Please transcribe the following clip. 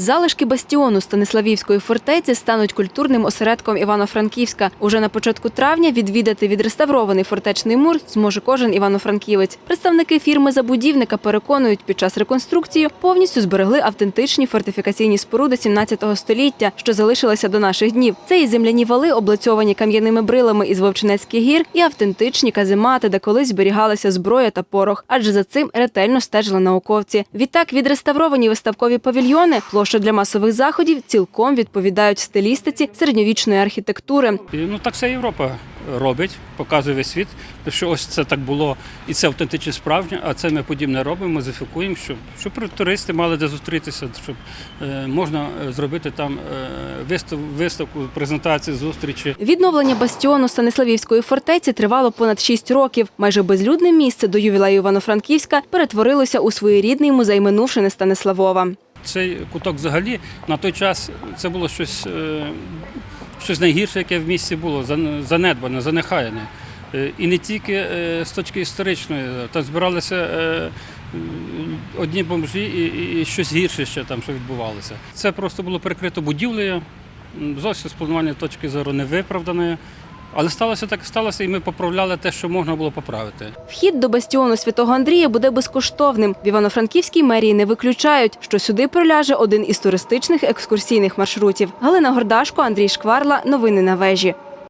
Залишки бастіону Станиславівської фортеці стануть культурним осередком Івано-Франківська. Уже на початку травня відвідати відреставрований фортечний мур зможе кожен івано-франківець. Представники фірми забудівника переконують, під час реконструкції повністю зберегли автентичні фортифікаційні споруди 17 століття, що залишилися до наших днів. Це і земляні вали, облицьовані кам'яними брилами із Вовчинецьких гір, і автентичні каземати, де колись зберігалася зброя та порох. Адже за цим ретельно стежили науковці. Відтак, відреставровані виставкові павільйони, площа для масових заходів цілком відповідають стилістиці середньовічної архітектури. Ну так вся Європа робить, показує весь світ, що ось це так було, і це автентично справжнє, а це ми подібне робимо, мозифікуємо, щоб, щоб туристи мали де зустрітися, щоб е, можна е, зробити там е, вистав, виставку, презентацію, зустрічі. Відновлення бастіону Станиславівської фортеці тривало понад шість років. Майже безлюдне місце до ювілею Івано-Франківська перетворилося у своєрідний музей минувшини Станиславова. Цей куток взагалі на той час це було щось, е, щось найгірше, яке в місті було, занедбане, занехаяне. Е, І не тільки е, з точки історичної, там збиралися одні бомжі і, і- щось гірше ще там, що відбувалося. Це просто було перекрито будівлею, зовсім з планування точки зору невиправданою. Але сталося так, сталося, і ми поправляли те, що можна було поправити. Вхід до бастіону святого Андрія буде безкоштовним. В Івано-Франківській мерії не виключають, що сюди проляже один із туристичних екскурсійних маршрутів. Галина Гордашко, Андрій Шкварла. Новини на вежі.